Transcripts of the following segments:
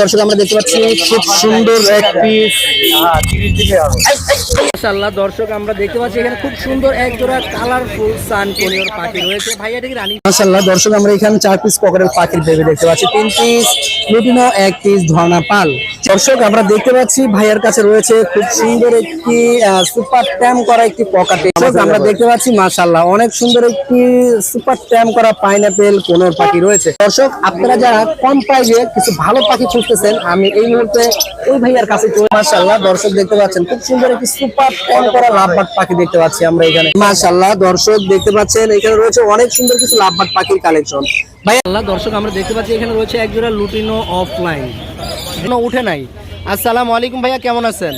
দর্শক আমরা দেখতে পাচ্ছি খুব সুন্দর এক পিস মাশাআল্লাহ দর্শক আমরা দেখতে পাচ্ছি এখানে খুব সুন্দর এক জোড়া কালারফুল সান কোনিয়র পাখি রয়েছে। ভাইয়া কি রানী? মাশাল্লাহ দর্শক আমরা এখানে চার পিস পকেটের পাখির বেবি দেখতে পাচ্ছি। তিন পিস লুটিনো এক পিস ধর্ণা পাল। দর্শক আমরা দেখতে পাচ্ছি ভাইয়ার কাছে রয়েছে খুব সুন্দর একটি সুপার ট্যাম করা একটি পকেটে আমরা দেখতে পাচ্ছি মাশাল্লাহ অনেক সুন্দর একটি সুপার ট্যাম করা পাইনাপেল কোনোর পাখি রয়েছে। দর্শক আপনারা যারা কম প্রাইজে কিছু ভালো পাখি খুঁজতেছেন আমি এই মুহূর্তে ওই ভাইয়ার কাছে চলে মাশাল্লাহ দর্শক দেখতে পাচ্ছেন, খুব সুন্দর একটি সুপার ট্যাম করা লাভবাট পাখি দেখতে পাচ্ছি আমরা এখানে। মাশাল্লাহ দর্শক দেখতে পাচ্ছেন, এখানে রয়েছে অনেক সুন্দর কিছু লাভবাট পাখির কালেকশন ভাই আল্লাহ, দর্শক, আমরা দেখতে পাচ্ছি এখানে রয়েছে এক জোড়া লুটিনো অফলাইন উঠে নাই। আসসালামু আলাইকুম ভাইয়া, কেমন আছেন?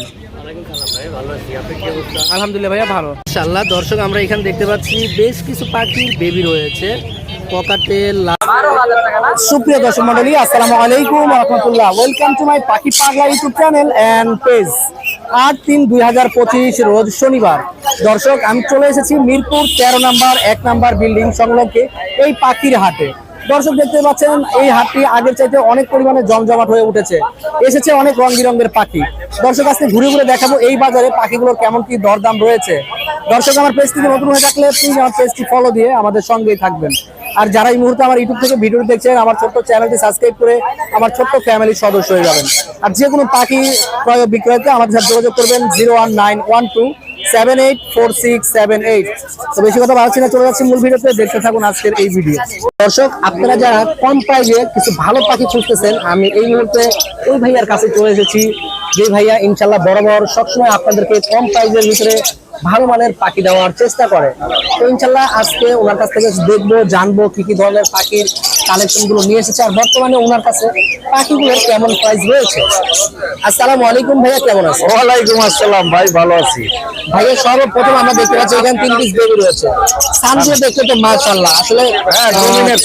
আলহামদুলিল্লাহ ভাইয়া ভালো। ইনশাআল্লাহ দর্শক, আমরা এখানে দেখতে পাচ্ছি বেশ কিছু পাখির বেবি রয়েছে। সুপ্রিয় দর্শক মন্ডলী আসসালামু আলাইকুম রহমতুল্লাহ। ওয়েলকাম টু মাই পাখি পাগলা ইউটিউব চ্যানেল অ্যান্ড পেজ আট তিন দুই হাজার পঁচিশ, রোজ শনিবার। দর্শক, আমি চলে এসেছি মিরপুর তেরো নাম্বার, এক নাম্বার বিল্ডিং সংলগ্নে এই পাখির হাটে। দর্শক দেখতে পাচ্ছেন, এই হাটটি আগের চাইতে অনেক পরিমাণে জমজমাট হয়ে উঠেছে। এসেছে অনেক রং বিরঙের পাখি। দর্শক, আজকে ঘুরে ঘুরে দেখাবো এই বাজারে পাখিগুলোর কেমন কি দরদাম রয়েছে। দর্শক, আমার পেজটিতে নতুন হয়ে থাকলে প্লিজ আমার পেজটি ফলো দিয়ে আমাদের সঙ্গেই থাকবেন। আর যারা এই মুহূর্তে আমার ইউটিউব থেকে ভিডিও দেখছেন, আমার ছোট্ট চ্যানেলটি সাবস্ক্রাইব করে আমার ছোট্ট ফ্যামিলির সদস্য হয়ে যাবেন। আর যে কোনো পাখি ক্রয় বিক্রয়তে আমাদের সাথে যোগাযোগ করবেন zero one nine one two seven eight four six seven eight তো বেশি কথা বাড়াচ্ছি না, চলে যাচ্ছি মূল ভিডিওতে, দেখতে থাকুন আজকের এই ভিডিও দর্শক, আপনারা যারা কম প্রাইজে কিছু ভালো পাখি খুঁজতেছেন, আমি এই মুহূর্তে ওই ভাইয়ার কাছে চলে এসেছি। যে ভাইয়া ইনশাল্লাহ বরাবর সবসময় আপনাদেরকে কম প্রাইজের ভিতরে ভালো মানের পাখি দেওয়ার চেষ্টা করে। তো ইনশাল্লাহ আজকে ওনার কাছ থেকে দেখব, জানব কি কি ধরনের পাখির কালেকশনগুলো নিয়ে এসেছে আর বর্তমানে ওনার কাছে পাখিগুলোর কেমন প্রাইস রয়েছে? আসসালামু আলাইকুম ভাইয়া কেমন আছেন? ওয়ালাইকুম আসসালাম ভাই ভালো আছি। ভাইয়া সর্বপ্রথম আমরা দেখতে পাচ্ছি এখানে তিন পিস বেবি রয়েছে। সানগুলো দেখতে তো মাশাআল্লাহ। আসলে।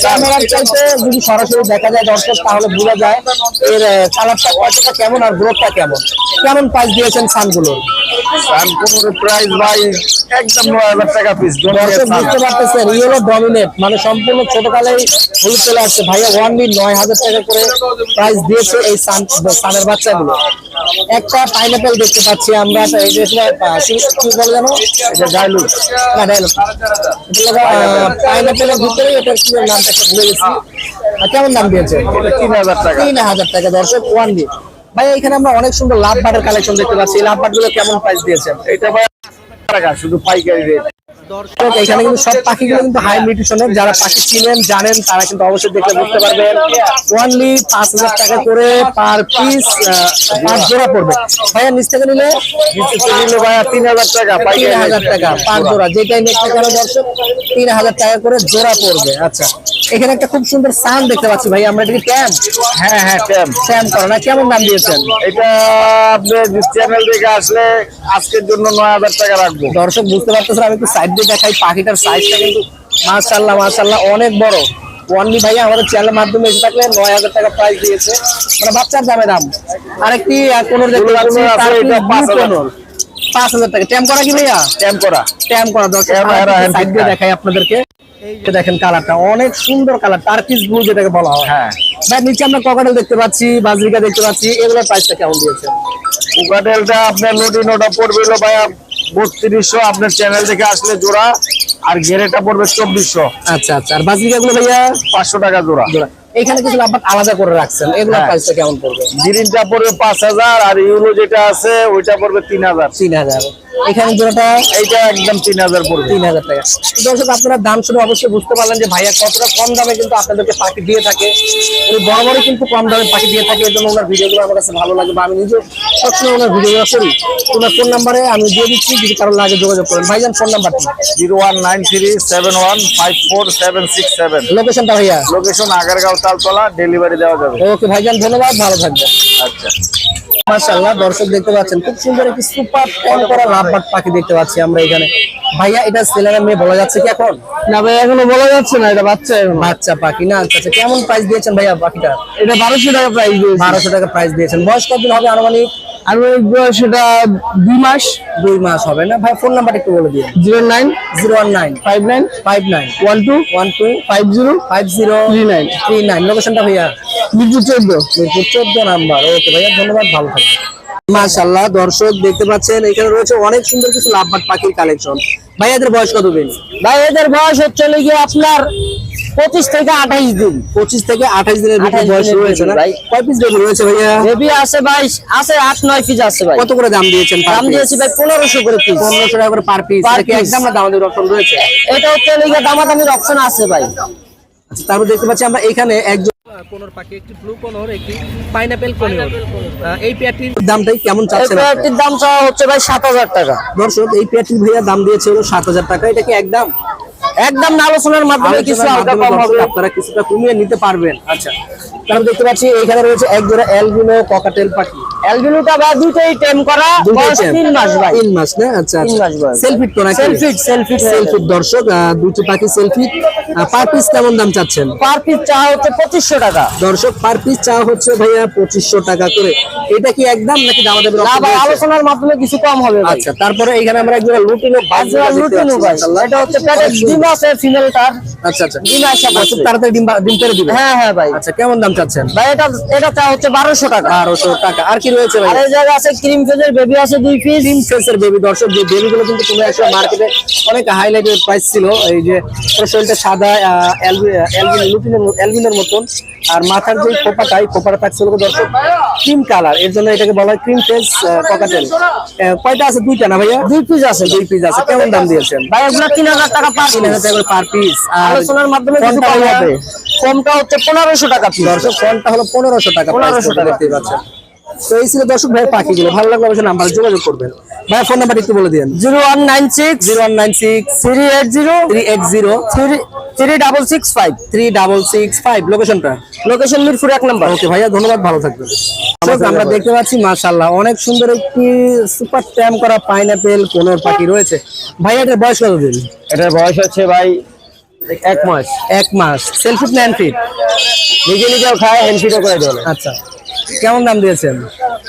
ক্যামেরার চাইতে যদি সরাসরি দেখা যায় দর্শক তাহলে বোঝা যায় এর কালারটা কতটা কেমন আর গ্রোথটা কেমন। কেমন প্রাইস দিয়েছেন সানগুলোর? প্রাইস ভাই একদম নয় হাজার টাকা পিস বুঝতে পারতেছেন ইয়েলো ডমিনেট মানে সম্পূর্ণ ছোটকালেই হলুদ চলে আসছে। ভাইয়া ওয়ানলি নয় হাজার টাকা করে প্রাইস দিয়েছে এই সান সানের বাচ্চাগুলো। একটা পাইনাপেল দেখতে পাচ্ছি আমরা কি- বলে জানো না পাইনাপেলের ভিতরে এটার কি নামটা ভুলে গেছি। কেমন দাম দিয়েছে? তিন হাজার টাকা। তিন হাজার টাকা দর্শক ওয়ান ডি ভাই এখানে আমরা অনেক সুন্দর লাভ বাটের কালেকশন দেখতে পাচ্ছি। এই লাভ বাটগুলো কেমন প্রাইস দিয়েছেন এটা ভাই শুধু পাইকারি রেট দর্শক এখানে কিন্তু সব পাখিগুলো কিন্তু হাই নিউট্রিশনের যারা পাখি চিনেন জানেন তারা কিন্তু অবশ্যই দেখে বুঝতে পারবেন। ওয়ানলি পাঁচ হাজার টাকা করে পার পিস পার জোড়া পড়বে। ভাইয়া নিচ থেকে নিলে? নিচে নিলে ভাই তিন হাজার টাকা তিন হাজার টাকা পার জোড়া। যেটাই কেন দর্শক? তিন হাজার টাকা করে জোড়া পড়বে। আচ্ছা এখানে একটা খুব সুন্দর সান দেখতে পাচ্ছি ভাই আমরা এটা কি ট্যাম হ্যাঁ হ্যাঁ ট্যাম করো। না কেমন দাম দিয়েছেন? এটা আপনার চ্যানেল থেকে আসলে আজকের জন্য নয় হাজার টাকা রাখব। দর্শক বুঝতে পারতেছেন আমি একটু সাইড দিয়ে দেখাই পাখিটার সাইজটা কিন্তু মাশাল্লাহ মাশাল্লাহ অনেক বড়। ওয়ানলি ভাইয়া আমাদের চ্যানেলের মাধ্যমে এসে থাকলে নয় হাজার টাকা প্রাইস দিয়েছে। মানে বাচ্চার দামে দাম। আরেকটি কোনোর দেখতে পাচ্ছি পাঁচ হাজার। টাকা। ট্যাম করা কি ভাইয়া? ট্যাম করা। ট্যাম করা দরকার। দেখাই আপনাদেরকে। দেখেন কালারটা অনেক সুন্দর কালার ব্লু যেটাকে বলা হয়। হ্যাঁ। ভাই নিচে আমরা ককাটেল দেখতে পাচ্ছি বাজরিকা দেখতে পাচ্ছি এগুলোর প্রাইসটা কেমন দিয়েছে? কুকাটেলটা আপনার পড়বে ভাইয়া বত্রিশশো আপনার চ্যানেল থেকে আসলে জোড়া আর ঘেরেটা পড়বে চব্বিশশো। আচ্ছা আচ্ছা। আর বাজরিকা গুলো ভাইয়া? পাঁচশো টাকা জোড়া। জোড়া। এখানে কিছু আপনার আলাদা করে রাখছেন। হ্যাঁ। প্রাইসটা কেমন পড়বে? গ্রিনটা পড়বে পাঁচ হাজার আর ইউলো যেটা আছে ওইটা পড়বে তিন হাজার। তিন হাজার। এখানে জোড়াটা এইটা একদম তিন হাজার পড়বে। তিন হাজার টাকা। দর্শক আপনারা দাম শুনে অবশ্যই বুঝতে পারলেন যে ভাইয়া কতটা কম দামে কিন্তু আপনাদেরকে পাখি দিয়ে থাকে। উনি বরাবরই কিন্তু কম দামে পাখি দিয়ে থাকে এর জন্য ওনার ভিডিওগুলো আমার কাছে ভালো লাগে বা আমি নিজে সবসময় ওনার ভিডিওগুলো করি। ওনার ফোন নাম্বারে আমি দিয়ে দিচ্ছি যদি কারও লাগে যোগাযোগ করেন। ভাইজান ফোন নাম্বারটি zero one nine three seven one five four seven six seven. লোকেশনটা ভাইয়া? লোকেশন আগারগাঁও তালতলা ডেলিভারি দেওয়া যাবে। ওকে ভাইজান ধন্যবাদ ভালো থাকবেন। আচ্ছা। মাশাআল্লাহ দর্শক দেখতে পাচ্ছেন খুব সুন্দর একটি সুপার ট্যান করা পাখি দেখতে পাচ্ছি আমরা এখানে। ভাইয়া এটা ছেলেরা মেয়ে বলা যাচ্ছে কি এখন? না ভাই এখনও বলা যাচ্ছে না এটা বাচ্চা বাচ্চা পাখি না আচ্ছা আচ্ছা কেমন প্রাইস দিয়েছেন ভাইয়া পাখিটা এটা বারোশো টাকা প্রাইস দিয়েছেন বারোশো টাকা প্রাইস দিয়েছেন। বয়স কতদিন হবে আনুমানিক? আর ওই সেটা দুই মাস? দুই মাস হবে না? ভাই ফোন নাম্বার একটু বলে দিন zero nine zero one nine. Five nine five nine. One two one two. Five zero five zero. Three nine. Three nine. লোকেশনটা ভাইয়া। মিরপুর চোদ্দ। মিরপুর চোদ্দ নাম্বার। ওকে ভাইয়া ধন্যবাদ ভালো থাকবেন। মাশাল্লাহ দর্শক দেখতে পাচ্ছেন এখানে রয়েছে অনেক সুন্দর কিছু লাভবাট পাখির কালেকশন ভাই এদের বয়স কত দিন ভাই এদের বয়স হচ্ছে আপনার পঁচিশ থেকে আঠাইশ দিন। পঁচিশ থেকে আঠাশ দিনের ভিতরে বয়স রয়েছে ভাই। কয় পিস বেবি রয়েছে ভাইয়া? বেবি আছে ভাই আছে আট নয় পিস আছে ভাই। কত করে দাম দিয়েছেন দাম দিয়েছি ভাই পনেরোশো করে পিস পনেরোশো টাকা করে পার পিস। একদম না দামাদের অপশন রয়েছে? এটা হচ্ছে লিগে দামাদামির অপশন আছে ভাই। আচ্ছা তারপর দেখতে পাচ্ছি আমরা এখানে একজন কোনর পাখি একটি ব্লু কোনর একটি পাইনাপেল কোনর। এই পেয়ারটির দামটাই কেমন চাচ্ছেন? পেয়ারটির দাম চাওয়া হচ্ছে ভাই সাত হাজার টাকা। দর্শক এই পেয়ারটির ভাইয়া দাম দিয়েছে হলো সাত হাজার টাকা। এটা কি একদম? একদম না আলোচনার মাধ্যমে কিছু হালকা কম হবে। আপনারা কিছুটা কমিয়ে নিতে পারবেন। আচ্ছা। তারপর দেখতে পাচ্ছি এখানে রয়েছে এক জোড়া অ্যালবিনো ককাটেল পাখি। অ্যালবিনোটা দুটোই টেম করা বয়স তিন মাস ভাই। তিন মাস না? আচ্ছা। সেলফি তো নাকি? দর্শক দুটি পাখি পার পিস কেমন দাম চাচ্ছেন? পার পিস চাওয়া হচ্ছে পঁচিশশো টাকা। দর্শক পার পিস চাওয়া হচ্ছে ভাইয়া পঁচিশশো টাকা করে। এটা কি একদম নাকি দাম না ভাই আলোচনার মাধ্যমে কিছু কম হবে ভাই। আচ্ছা তারপরে এখানে আমরা একজন লুটিনো আজরা লুটিনো ভাই। এটা হচ্ছে প্যাকেট ডিম আছে ফিমেলটার আচ্ছা আচ্ছা। ডিম আসা খুব তাড়াতাড়ি ডিম বা- ডিম পেরে দিবে হ্যাঁ হ্যাঁ ভাই। আচ্ছা কেমন দাম চাচ্ছেন? ভাই এটা এটা চাওয়া হচ্ছে বারোশো টাকা। বারোশো টাকা। আর কি রয়েছে ভাই? আর এই আছে ক্রিম ফেজের বেবি আছে দুই পিস ক্রিম ফেসের বেবি দর্শক যে বেবি কিন্তু তোমরা একসময় মার্কেটে অনেক হাইলাইটেড প্রাইস ছিল। এই যে শরীরটা সাদা অ্যালবিনের মতন। আর মাথার যে খোপাটা এই খোপাটা থাকছিল দর্শক ক্রিম কালারের জন্য এটাকে বলা হয় ক্রিম ককাটেল কয়টা আছে? দুইটা না ভাইয়া? দুই পিস আছে। দুই পিস আছে। কেমন দাম দিয়েছেন? ভাই এগুলো তিন হাজার টাকা পার তিন হাজার টাকা পার পিস আলোচনার মাধ্যমে কমটা হচ্ছে পনেরোশো টাকা দর্শক ফোনটা হলো পনেরোশো টাকা 1500 টাকা। দেখতে পাচ্ছেন। তো এই ছিল দর্শক ভাইয়ের পাখিগুলো। ভালো লাগলে অবশ্যই নাম্বার যোগাযোগ করবেন। ভাই ফোন নাম্বার একটু বলে দিন zero one nine six zero one nine six three eight zero three eight zero three three double six five. Three double six five লোকেশনটা। লোকেশন মিরপুর এক নম্বর। ওকে ভাইয়া ধন্যবাদ ভালো থাকবেন। আমরা দেখতে পাচ্ছি মাশাল্লাহ অনেক সুন্দর একটি সুপার ট্যাম করা পাইনাপেল কোনোর পাখি রয়েছে। ভাই এটার বয়স কত দিন এটার বয়স হচ্ছে ভাই এক মাস। এক মাস। সেলফি প্ল্যান ফিট নিজে নিজেও খায় হ্যান্ডফিটও করে দেবে আচ্ছা। কেমন দাম দিয়েছেন?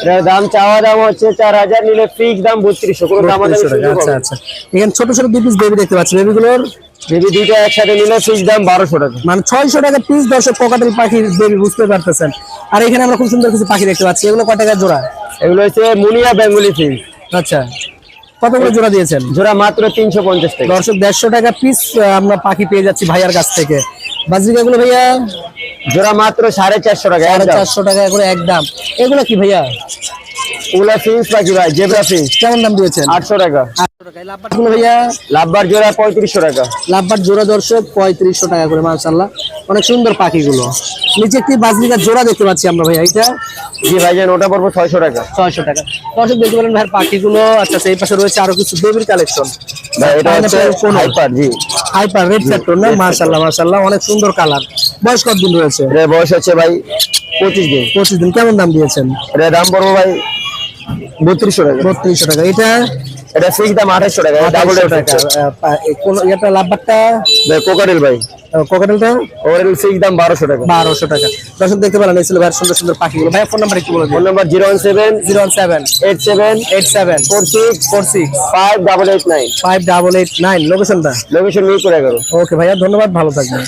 এটার দাম চাওয়া দাম হচ্ছে চার হাজার নিলে ফিক্স দাম বত্রিশশো কোনো দাম আচ্ছা আচ্ছা। এখানে ছোট ছোট দুই পিস বেবি দেখতে পাচ্ছি বেবিগুলোর যদি দুইটা একসাথে নিলে ফিক্স দাম বারোশো টাকা। মানে ছয়শো টাকা পিস দর্শক ককাটেল পাখির বেবি বুঝতে পারতেছেন। আর এখানে আমরা খুব সুন্দর কিছু পাখি দেখতে পাচ্ছি। এগুলো কয় টাকা জোড়া? এগুলো হচ্ছে মুনিয়া বেঙ্গলি ফিক্স আচ্ছা। কত করে জোড়া দিয়েছেন? জোড়া মাত্র তিনশো পঞ্চাশ টাকা। দর্শক দেড়শো টাকা পিস আমরা পাখি পেয়ে যাচ্ছি ভাইয়ার কাছ থেকে। বাজরিকা গুলো ভাইয়া? জোড়া মাত্র সাড়ে চারশো টাকা সাড়ে চারশো টাকা করে একদম। এগুলো কি ভাইয়া? ওগুলা ফিক্স পাখি ভাই জেব্রা কেমন দাম দিয়েছেন? আটশো টাকা। লাভবার জোড়া পঁয়ত্রিশশো টাকা। লাভবাট জোড়া দর্শক পঁয়ত্রিশশো টাকা করে মাশাল্লাহ অনেক সুন্দর পাখিগুলো। নিচে একটি বাজরিকার জোড়া দেখতে পাচ্ছি আমরা ভাইয়া এটা? জি ভাইজান ওটা পড়ব ছয়শো টাকা। ছয়শো টাকা। দর্শক দেখতে পারেন ভাইয়ের পাখিগুলো আচ্ছা সেই পাশে রয়েছে আরও কিছু বেবির কালেকশন ভাই এটা হচ্ছে হাইপার জি। হাইপার রেড ফ্যাক্টর না? মাশাল্লাহ মাশাল্লাহ অনেক সুন্দর কালার বয়স কতদিন রয়েছে? বয়স হচ্ছে ভাই পঁচিশ দিন। পঁচিশ দিন। কেমন দাম দিয়েছেন? এটার দাম পড়ব ভাই বত্রিশশো টাকা। বত্রিশশো টাকা। এটা এটা ফিক্স দাম আঠাশশো টাকা ডাবল টাকা। কোন এটা লাভবারটা কোকারেল ভাই। ফিক্স দাম বারোশো টাকা। বারোশো টাকা। দর্শক দেখতে পেলেন এই ছিল ভাইয়ের সুন্দর সুন্দর পাখিগুলো। ভাই ফোন নাম্বার একটু বলে phone number zero one seven zero one seven eight seven eight seven four six four six five double eight nine. Five double eight nine. লোকেশনটা লোকেশন মিরপুর এগারো ওকে ভাইয়া ধন্যবাদ ভালো থাকবেন।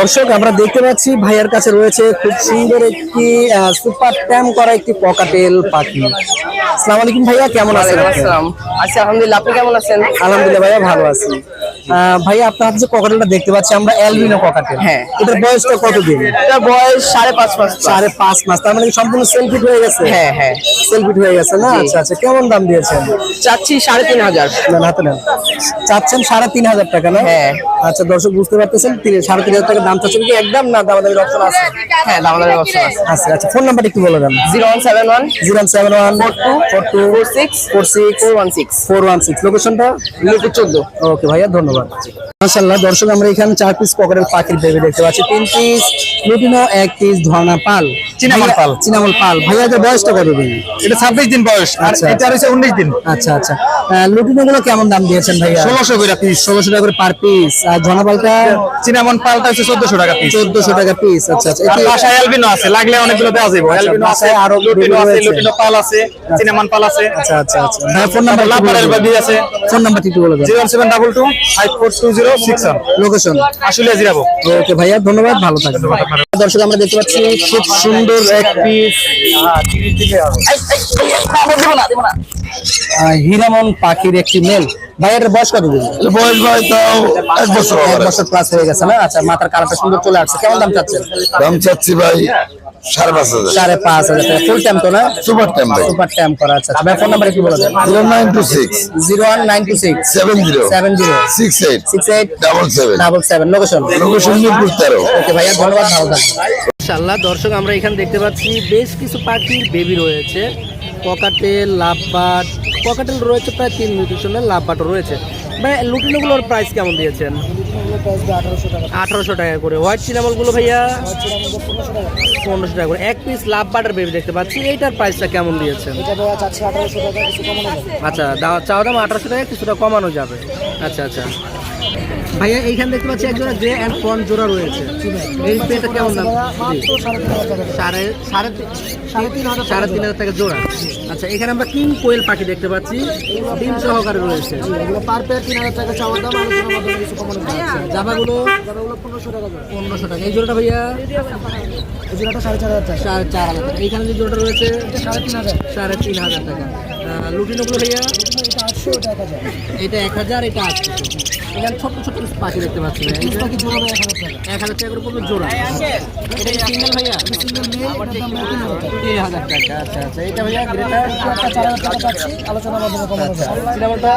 দর্শক আমরা দেখতে পাচ্ছি ভাইয়ার কাছে রয়েছে খুব সুন্দর একটি সুপার ট্যাম করা একটি পকাটেল পাখি। আসসালামু আলাইকুম ভাইয়া কেমন আছেন? আপনি? আচ্ছা আলহামদুলিল্লাহ আপনি কেমন আছেন? আলহামদুলিল্লাহ ভাইয়া ভালো আছি। আহ, ভাইয়া আপনার হাতে যে ককাটেলটা দেখতে পাচ্ছি আমরা অ্যালবিনো ককাটেল হ্যাঁ। এটার বয়সটা কতদিন? এটা বয়স সাড়ে পাঁচ মাস সাড়ে পাঁচ মাস তার মানে সম্পূর্ণ সেলফিট হয়ে গেছে? হ্যাঁ হ্যাঁ। সেলফিট হয়ে গেছে না? আচ্ছা আচ্ছা কেমন দাম দিয়েছেন? চাচ্ছি সাড়ে তিন হাজার। নেন হাতে নেন। চাচ্ছেন সাড়ে তিন হাজার টাকা না? হ্যাঁ। আচ্ছা দর্শক বুঝতে পারতেছেন তিন- সাড়ে তিন হাজার টাকা দাম চাচ্ছেন কি একদম না দাম দামের অপশন আছে? হ্যাঁ দামাদারের অপশন আছে। আচ্ছা আচ্ছা ফোন নাম্বার একটু বলে দেন। Zero one seven one zero seven one four two four two four six four six four one six. Four one six. লোকেশনটা মিরপুর চোদ্দ। ওকে ভাইয়া ধন্যবাদ। মাশাল্লাহ দর্শক আমরা এখানে চার পিস পকেটের পাখির বেবি দেখতে পাচ্ছি। তিন পিস লুটিনো এক পিস ধর্ণা পাল। চিনামল পাল। চিনামল পাল। ভাইয়া বয়সটা কত দিন এটা ছাব্বিশ দিন বয়স আর আচ্ছা, এটা হচ্ছে উনিশ দিন। আচ্ছা আচ্ছা। লুটিনো গুলো কেমন দাম দিয়েছেন ভাইয়া? ষোলোশো করে পিস ষোলোশো টাকা করে পার পিস আর চিনামন পালটা হচ্ছে চোদ্দশো টাকা পিস চোদ্দশো টাকা পিস আচ্ছা আচ্ছা। বাসায় অ্যালবিনো আছে লাগলে অনেকগুলো দেওয়া যাবে অ্যালবিনো আছে বাসায় আরও লুটিনো আছে লুটিনো পাল আছে চিনামন পাল আছে। আচ্ছা আচ্ছা আচ্ছা। ফোন নাম্বার লাভবারের বাবি আছে। ফোন নাম্বারটি একটু বলে দেন। Zero seven double two five four two zero six location আসলে জিরাবো। ওকে ভাইয়া ধন্যবাদ ভালো থাকবেন। দর্শক আমরা দেখতে পাচ্ছি খুব সুন্দর এক পিস হিরামন পাখির একটি মেল। ভাইয়ের বয়স কত বয়স ভাই তাও এক বছর এক বছর প্লাস হয়ে গেছে না? আচ্ছা মাথার কালারটা সুন্দর চলে আসছে। কেমন দাম চাচ্ছেন? দাম চাচ্ছি ভাই সাড়ে পাঁচ হাজার। সাড়ে পাঁচ হাজার ফুল টাইম তো না? সুপার টাইম ভাই। সুপার টাইম করা আচ্ছা ভাই ফোন নাম্বার কি বলে দেন। Zero nine two six zero one nine two six seven zero seven zero six eight six eight double seven double seven location location Mirpur তেরো। Okay ভাইয়া ধন্যবাদ ভালো থাকবেন। ইনশাল্লাহ দর্শক আমরা এখানে দেখতে পাচ্ছি বেশ কিছু পাখির বেবি রয়েছে। ককাটেল লাভবাট ককাটেল রয়েছে প্রায় তিন মিউটেশনের লাভবাটও রয়েছে। ভাই লুটিনোগুলোর প্রাইস কেমন দিয়েছেন? আঠারোশো টাকা করে। হোয়াইট সিনামলগুলো ভাইয়া? পনেরোশো টাকা করে। এক পিস লাভ বাটার বেবি দেখতে পাচ্ছি। এইটার প্রাইসটা কেমন দিয়েছেন? আচ্ছা চাওয়া দাম আঠারোশো টাকা কিছুটা কমানো যাবে। আচ্ছা আচ্ছা। ভাইয়া এইখানে দেখতে পাচ্ছি এক জোড়া গ্রে অ্যান্ড ফ্রন্ট জোড়া রয়েছে। এই পেটা কেমন দাম? জি। সাড়ে সাড়ে তিন- সাড়ে তিন হাজার টাকা জোড়া। আচ্ছা এখানে আমরা কিং কোয়েল পাখি দেখতে পাচ্ছি। ডিম সহকারে রয়েছে। আচ্ছা, জামাগুলো? পনেরোশো টাকা এই জোড়াটা ভাইয়া? সাড়ে চার হাজার টাকা। এইখানে যে জোড়াটা রয়েছে? সাড়ে তিন হাজার। সাড়ে তিন হাজার টাকা। লুটিনোগুলো ভাইয়া? এটা এক হাজার এটা আটশো। এখানে ছোট্ট ছোট্ট পাখি দেখতে পাচ্ছি। এই যে এক হাজার টাকা করে পড়বে জোড়া এটা সিঙ্গেল ভাইয়া তিন হাজার টাকা আচ্ছা আচ্ছা এটা ভাইয়া সিনেমাটা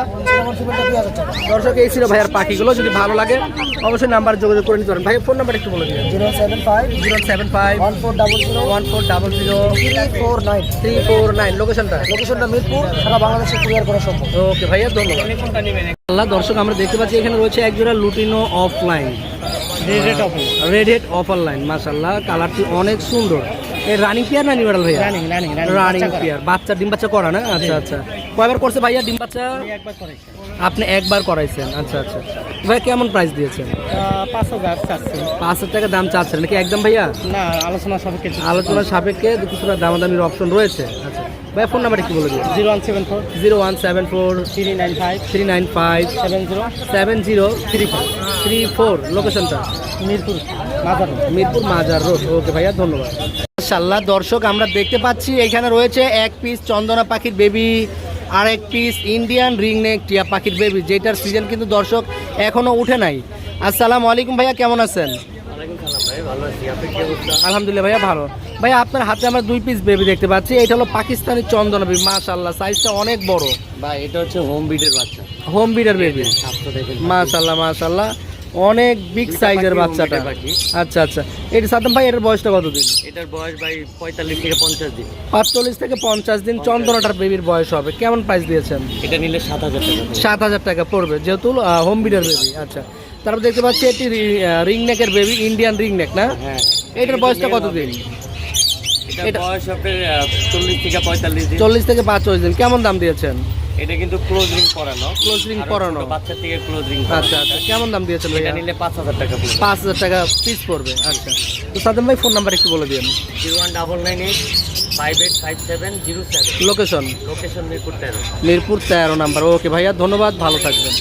দর্শক এই ছিল ভাইয়ার পাখিগুলো যদি ভালো লাগে অবশ্যই নাম্বার যোগাযোগ করে নিতে পারেন ভাই ফোন নাম্বার একটু বলে দিন zero seven five zero seven five one four double zero one four double zero three four nine three four nine লোকেশনটা লোকেশনটা মিরপুর সারা বাংলাদেশে ক্লিয়ার করা সম্ভব ওকে ভাইয়া ধন্যবাদ আল্লাহ দর্শক আমরা দেখতে পাচ্ছি এখানে রয়েছে এক জোড়া lutino opaline red head opaline মাশাল্লাহ কালারটি অনেক সুন্দর। এই রানিং পেয়ার না নিউরাল ভাইয়া? রানিং পেয়ার বাচ্চা ডিম বাচ্চা করা না? আচ্ছা আচ্ছা। কয়বার করছে ভাইয়া ডিম বাচ্চা? আপনি একবার করাইছেন। আচ্ছা আচ্ছা ভাই কেমন প্রাইস দিয়েছেন? পাঁচ হাজার পাঁচ হাজার টাকা দাম চাচ্ছেন নাকি একদম ভাইয়া? না আলোচনা সাপেক্ষে। আলোচনার সাপেক্ষে কিছুটা দামাদামির অপশন রয়েছে। আচ্ছা ভাইয়া ফোন নাম্বার একটু বলে দিন zero one seven four. Zero one seven four. Three nine five. Three nine five. Seven zero. Seven zero three four. Three four. লোকেশনটা মিরপুর মাদার মিরপুর মাজার রোড। ওকে ভাইয়া ধন্যবাদ। মাশাল্লাহ দর্শক আমরা দেখতে পাচ্ছি এখানে রয়েছে এক পিস চন্দনা পাখির বেবি আর এক পিস ইন্ডিয়ান রিং নেক টিয়া পাখির বেবি যেটার সিজন কিন্তু দর্শক এখনও উঠে নাই। আসসালামু আলাইকুম ভাইয়া কেমন আছেন? আলহামদুলিল্লাহ ভাইয়া ভালো। ভাইয়া আপনার হাতে আমরা দুই পিস বেবি দেখতে পাচ্ছি। এটা হলো পাকিস্তানি চন্দনা বেবি মাশাল্লাহ সাইজটা অনেক বড়। ভাই এটা হচ্ছে হোম বিডের বাচ্চা। হোম বিডের বেবি মাশাল্লাহ মাশাল্লাহ অনেক বিগ সাইজের বাচ্চাটা। আচ্ছা আচ্ছা। এটা সাদ্দাম ভাই এটার বয়সটা কতদিন? এটার বয়স ভাই পঁয়তাল্লিশ থেকে পঞ্চাশ দিন। পাঁচচল্লিশ থেকে পঞ্চাশ দিন। চন্দনাটার বেবির বয়স হবে। কেমন প্রাইস দিয়েছেন? এটা নিলে সাত হাজার টাকা। সাত হাজার টাকা পড়বে যেহেতু হোম বিডার বেবি আচ্ছা। তারপর দেখতে পাচ্ছি এটি রিং নেকের বেবি ইন্ডিয়ান রিং নেক না? হ্যাঁ। এটার বয়সটা বয়স আপনার চল্লিশ থেকে পঁয়তাল্লিশ দিন। কেমন দাম দিয়েছেন? এটা কিন্তু ক্লোজ করানো ক্লোজ করানো বাচ্চা থেকে ক্লোজ আচ্ছা আচ্ছা। কেমন দাম দিয়েছেন এটা নিলে পাঁচ হাজার টাকা পাঁচ হাজার টাকা পিস পড়বে। আচ্ছা। তো সাদ্দাম ভাই ফোন নাম্বার একটু বলে দিন zero one double nine eight five eight five seven zero seven. Location location Mirpur তেরো। মিরপুর তেরো নাম্বার। ওকে ভাইয়া ধন্যবাদ। ভালো থাকবেন।